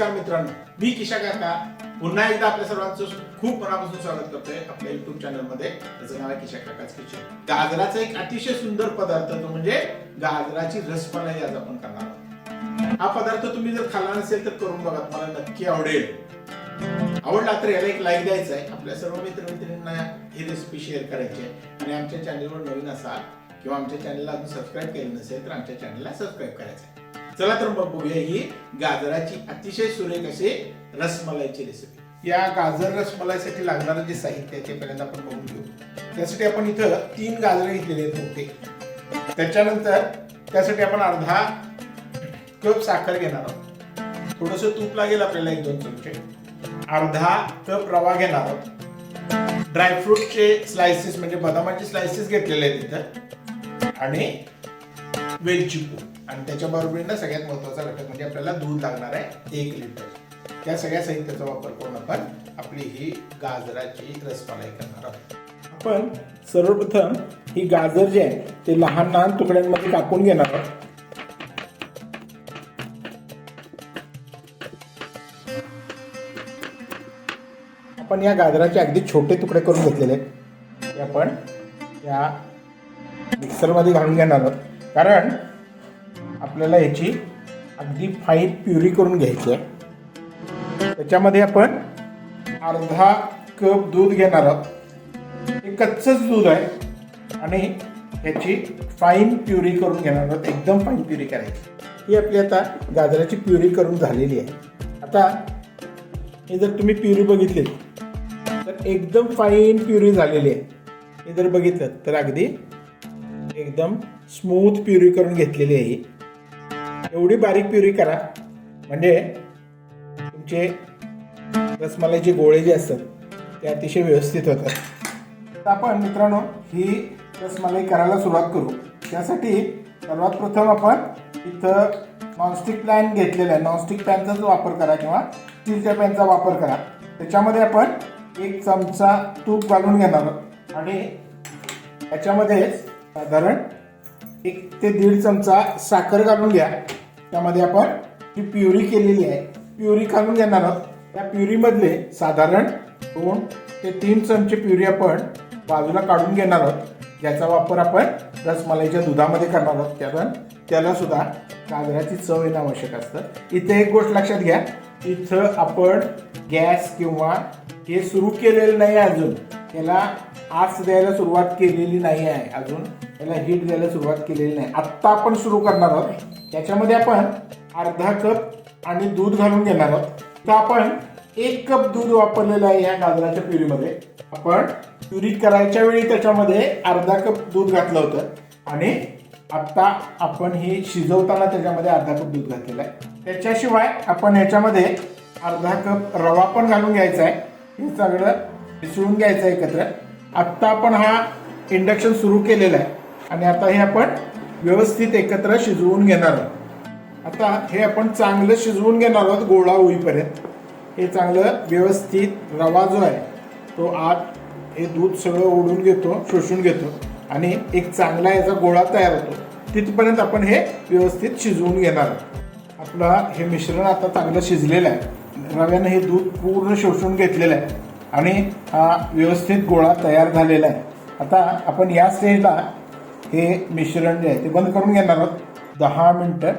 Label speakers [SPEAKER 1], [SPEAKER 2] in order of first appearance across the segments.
[SPEAKER 1] नमस्कार मित्रांनो मी किशा काका पुन्हा एकदा आपल्या सर्वांचं खूप मनापासून स्वागत करतोय आपल्या युट्यूब चॅनलमध्ये. त्याचं नाव आहे किशा काकाच किचन गाजराचा एक अतिशय सुंदर पदार्थ तो म्हणजे गाजराची रसमलाई आज आपण करणार आहोत. हा पदार्थ तुम्ही जर खाल्ला नसेल तर करून बघा तुम्हाला नक्की आवडेल. आवडला तर याला एक लाईक द्यायचा आहे. आपल्या सर्व मित्रमैत्रिणींना ही रेसिपी शेअर करायची आहे. आणि आमच्या चॅनलवर नवीन असाल किंवा आमच्या चॅनलला अजून सबस्क्राईब केलं नसेल तर आमच्या चॅनलला सबस्क्राईब करायचं आहे. चला तर मग बघूया ही गाजराची अतिशय सुरेख असे रसमलाईची रेसिपी या गाजर रसमलाईसाठी लागणारं जे साहित्य आहे ते पहिल्यांदा आपण बघून घेऊ. त्यासाठी आपण इथं तीन गाजर घेतलेले आहेत मोठे त्याच्यानंतर त्यासाठी आपण अर्धा कप साखर घेणार आहोत. थोडस तूप लागेल आपल्याला एक दोन चमचे. अर्धा कप रवा घेणार आहोत. ड्रायफ्रूटचे स्लायसेस म्हणजे बदामाचे स्लायसेस घेतलेले आहेत इथं. आणि वेलची पूड आणि त्याच्याबरोबर ना सगळ्यात महत्त्वाचा घटक म्हणजे आपल्याला दूध लागणार आहे एक लिटर. त्या सगळ्या साहित्याचा वापर करून आपण आपली ही गाजराची रसमलाई करणार आहोत. आपण सर्वप्रथम ही गाजर जे आहे ते लहान लहान तुकड्यांमध्ये कापून घेणार आहोत. आपण या गाजराचे अगदी छोटे तुकडे करून घेतलेले आहेत. ते आपण या मिक्सरमध्ये घालून घेणार आहोत. कारण आपल्याला याची अगदी फाईन प्युरी करून घ्यायची आहे. त्याच्यामध्ये आपण अर्धा कप दूध घेणार आहोत. हे कच्चंच दूध आहे. आणि याची फाईन प्युरी करून घेणार आहोत. एकदम फाईन प्युरी करायची. ही आपली आता गाजराची प्युरी करून झालेली आहे. आता हे जर तुम्ही प्युरी बघितली तर एकदम फाईन प्युरी झालेली आहे. हे जर बघितलं तर अगदी एकदम स्मूथ प्युरी करून घेतलेली आहे एवढी बारीक प्युरी करा. म्हणजे तुमचे रसमलाईचे गोळे जे असतात ते अतिशय व्यवस्थित होतात. तर आपण मित्रांनो ही रसमलाई करायला सुरुवात करू. त्यासाठी सर्वात प्रथम आपण इथं नॉनस्टिक पॅन घेतलेला आहे. नॉनस्टिक पॅनचाच वापर करा किंवा स्टीलच्या पॅनचा वापर करा. त्याच्यामध्ये आपण एक चमचा तूप घालून घेणार आहोत. आणि त्याच्यामध्येच साधारण एक ते दीड चमचा साखर घालून घ्या. त्यामध्ये आपण ही प्युरी केलेली आहे प्युरी घालून घेणार आहोत. त्या प्युरीमधले साधारण दोन ते तीन चमचे प्युरी आपण बाजूला काढून घेणार आहोत. ज्याचा वापर आपण रसमलाईच्या दुधामध्ये करणार आहोत. कारण त्याला सुद्धा गाजराची चव येणं आवश्यक असतं. इथे एक गोष्ट लक्षात घ्या. इथं आपण गॅस किंवा हे सुरू केलेलं नाही अजून. त्याला आस द्यायला सुरुवात केलेली नाही आहे अजून. त्याला हीट द्यायला सुरुवात केलेली नाही. आत्ता आपण सुरू करणार आहोत. त्याच्यामध्ये आपण अर्धा कप आणि दूध घालून घेणार आहोत. तर आपण एक कप दूध वापरलेलं आहे या गाजराच्या प्युरीमध्ये. आपण प्युरी करायच्या वेळी त्याच्यामध्ये अर्धा कप दूध घातलं होतं. आणि आत्ता आपण हे शिजवताना त्याच्यामध्ये अर्धा कप दूध घातलेलं आहे. त्याच्याशिवाय आपण ह्याच्यामध्ये अर्धा कप रवा पण घालून घ्यायचा आहे. हे सगळं मिसळून घ्यायचं आहे एकत्र. आत्ता आपण हा इंडक्शन सुरू केलेला आहे. आणि आता हे आपण व्यवस्थित एकत्र शिजवून घेणार आहोत. आता हे आपण चांगलं शिजवून घेणार आहोत गोळा होईपर्यंत. हे चांगलं व्यवस्थित रवा जो आहे तो आत हे दूध सगळं ओढून घेतो शोषून घेतो. आणि एक चांगला याचा गोळा तयार होतो. तिथपर्यंत आपण हे व्यवस्थित शिजवून घेणार आहोत. आपलं हे मिश्रण आता चांगलं शिजलेलं आहे. रव्यानं हे दूध पूर्ण शोषून घेतलेलं आहे. आणि हा व्यवस्थित गोळा तयार झालेला आहे. आता आपण या स्टेजला हे मिश्रण जे आहे ते बंद करून घेणार आहोत. दहा मिनटं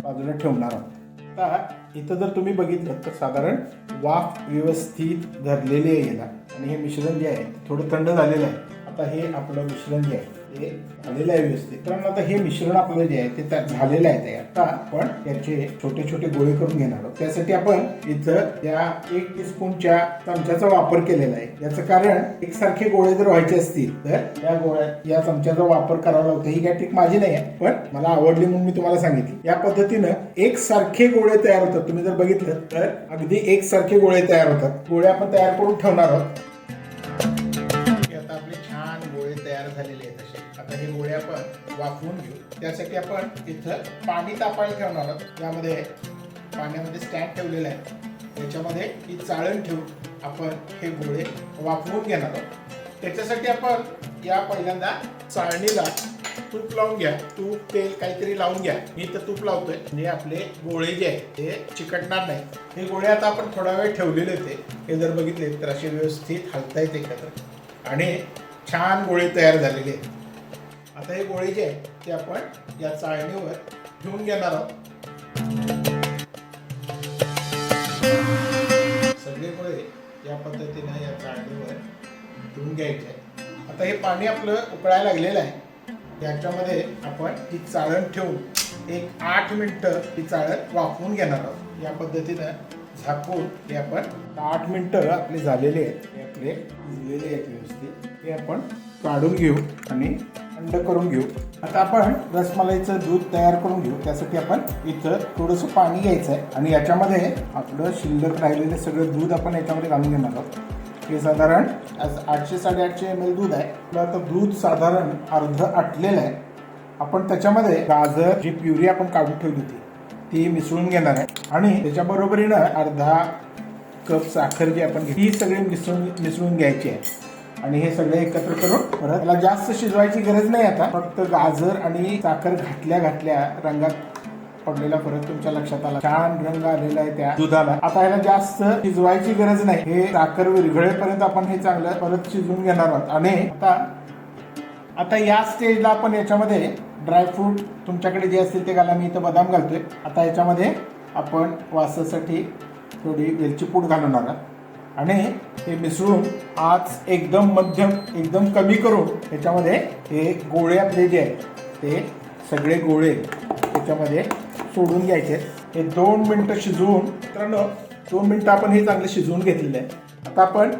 [SPEAKER 1] बाजूला ठेवणार आहोत. आता इथं जर तुम्ही बघितलं तर साधारण वाफ व्यवस्थित धरलेली आहे याला. आणि हे मिश्रण जे आहे थोडं थंड झालेलं आहे. आता हे आपलं मिश्रण जे आहे ते झालेलं आहे व्यवस्थित. तर आता हे मिश्रण आपलं जे आहे ते झालेलं आहे तयार आता आपण त्याचे छोटे छोटे गोळे करून घेणार आहोत. त्यासाठी आपण इथं त्या एक टीस्पूनच्या चमच्याचा वापर केलेला आहे. याचं कारण एकसारखे गोळे जर व्हायचे असतील तर त्या गोळ्या या चमच्याचा वापर करावा लागतो ही काय ट्रिक माझी नाही आहे पण मला आवडली म्हणून मी तुम्हाला सांगितली. या पद्धतीनं एकसारखे गोळे तयार होतात. तुम्ही जर बघितलं तर अगदी एकसारखे गोळे तयार होतात. गोळे आपण तयार करून ठेवणार आहोत. आता हे गोळे आपण वाफवून घेऊ. त्यासाठी आपण इथं पाणी तापायला ठेवणार आहोत. त्यामध्ये पाण्यामध्ये स्टँड ठेवलेलं आहे. त्याच्यामध्ये ही चाळण ठेवून आपण हे गोळे वाफवून घेणार आहोत. त्याच्यासाठी आपण या पहिल्यांदा चाळणीला तूप लावून घ्या. तूप तेल काहीतरी लावून घ्या. मी तर तूप लावतोय. म्हणजे आपले गोळे जे आहेत ते चिकटणार नाही. हे गोळे आता आपण थोडा वेळ ठेवलेले होते. हे जर बघितले तर असे व्यवस्थित हलता येते एकत्र. आणि छान गोळे तयार झालेले आहेत. आता हे गोळे जे आहेत ते आपण या चाळणीवर ठेवून घेणार आहोत. सगळे गोळे या पद्धतीनं या चाळणीवर ठेवून घ्यायचे आहे. आता हे पाणी आपलं उकळायला लागलेलं आहे. याच्यामध्ये आपण ही चाळण ठेवून एक आठ मिनटं ही चाळण वाफवून घेणार आहोत. या पद्धतीनं झाकून हे आपण आठ मिनटं आपले झालेले आहेत. हे आपले भिजलेले आहेत व्यवस्थित. हे आपण काढून घेऊ आणि थंड करून घेऊ. आता आपण रसमलाईचं दूध तयार करून घेऊ. त्यासाठी आपण इथं थोडंसं पाणी घ्यायचं आहे आणि याच्यामध्ये आपलं शिल्लक राहिलेलं सगळं दूध आपण याच्यामध्ये घालून घेणार आहोत. हे साधारण आज आठशे साडेआठशे एम एल दूध आहे. आता दूध साधारण अर्ध आटलेलं आहे. आपण त्याच्यामध्ये गाजर जी प्युरी आपण काढून ठेवली होती ती मिसळून घेणार आहे. आणि त्याच्या बरोबरीनं अर्धा कप साखर जी आपण ती ही सगळी मिसळून मिसळून घ्यायची आहे. आणि हे सगळे एकत्र करून परत त्याला जास्त शिजवायची गरज नाही आता. फक्त गाजर आणि साखर घातल्या घातल्या रंगात पडलेला फरक तुमच्या लक्षात आला. छान रंग आलेला आहे त्या दुधाला. आता याला जास्त शिजवायची गरज नाही. हे साखर विरघळेपर्यंत आपण हे चांगलं परत शिजवून घेणार आहोत. आणि आता आता या स्टेजला आपण याच्यामध्ये ड्रायफ्रूट तुमच्याकडे जे असतील ते घाला. मी इथं बदाम घालतोय. आता याच्यामध्ये आपण वासासाठी थोडी वेलची पूड घालणार आहोत आणि हे मिसळून आज एकदम मध्यम एकदम कमी करून त्याच्यामध्ये हे गोळे आपले जे आहेत ते सगळे गोळे त्याच्यामध्ये सोडून घ्यायचे. हे दोन मिनटं शिजवून मित्रांनो दोन मिनटं आपण हे चांगलं शिजवून घेतलेलं आहे आता आपण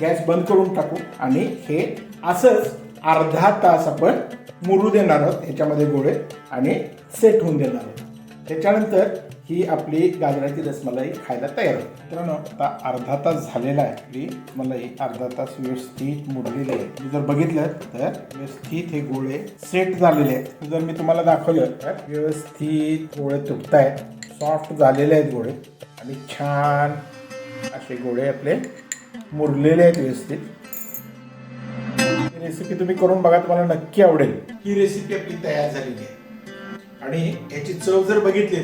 [SPEAKER 1] गॅस बंद करून टाकू आणि हे असंच अर्धा तास आपण मुरू देणार आहोत. ह्याच्यामध्ये गोळे आणि सेट होऊन देणार आहोत. त्याच्यानंतर ही आपली गाजराची रसमलाई खायला तयार होते. मित्रांनो आता अर्धा तास झालेला आहे. आपली मलाई अर्धा तास व्यवस्थित मुडलेली आहे. तुम्ही जर बघितलं तर व्यवस्थित हे गोळे सेट झालेले आहेत. जर मी तुम्हाला दाखवलं तर व्यवस्थित गोळे तुटत आहेत सॉफ्ट झालेले आहेत गोळे. आणि छान असे गोळे आपले मुरलेले आहेत व्यवस्थित. ही रेसिपी तुम्ही करून बघा तुम्हाला नक्की आवडेल. ही रेसिपी आपली तयार झालेली आहे. आणि याची चव जर बघितली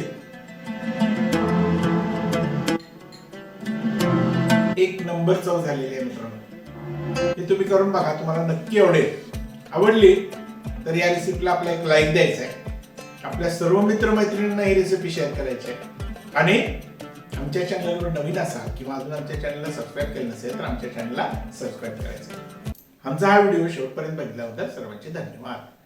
[SPEAKER 1] एक नंबर चव झालेली आहे मित्रांनो. हे तुम्ही करून बघा तुम्हाला नक्की आवडेल. आवडली तर या रेसिपीला आपला एक लाईक द्यायचा आहे. आपल्या सर्व मित्रमैत्रिणींना ही रेसिपी शेअर करायची आहे. आणि आमच्या चॅनलवर नवीन असाल किंवा अजून आमच्या चॅनलला सबस्क्राईब केलं नसेल तर आमच्या चॅनलला सबस्क्राईब करायचं. आमचा हा व्हिडिओ शेवटपर्यंत बघितल्याबद्दल सर्वांचे धन्यवाद.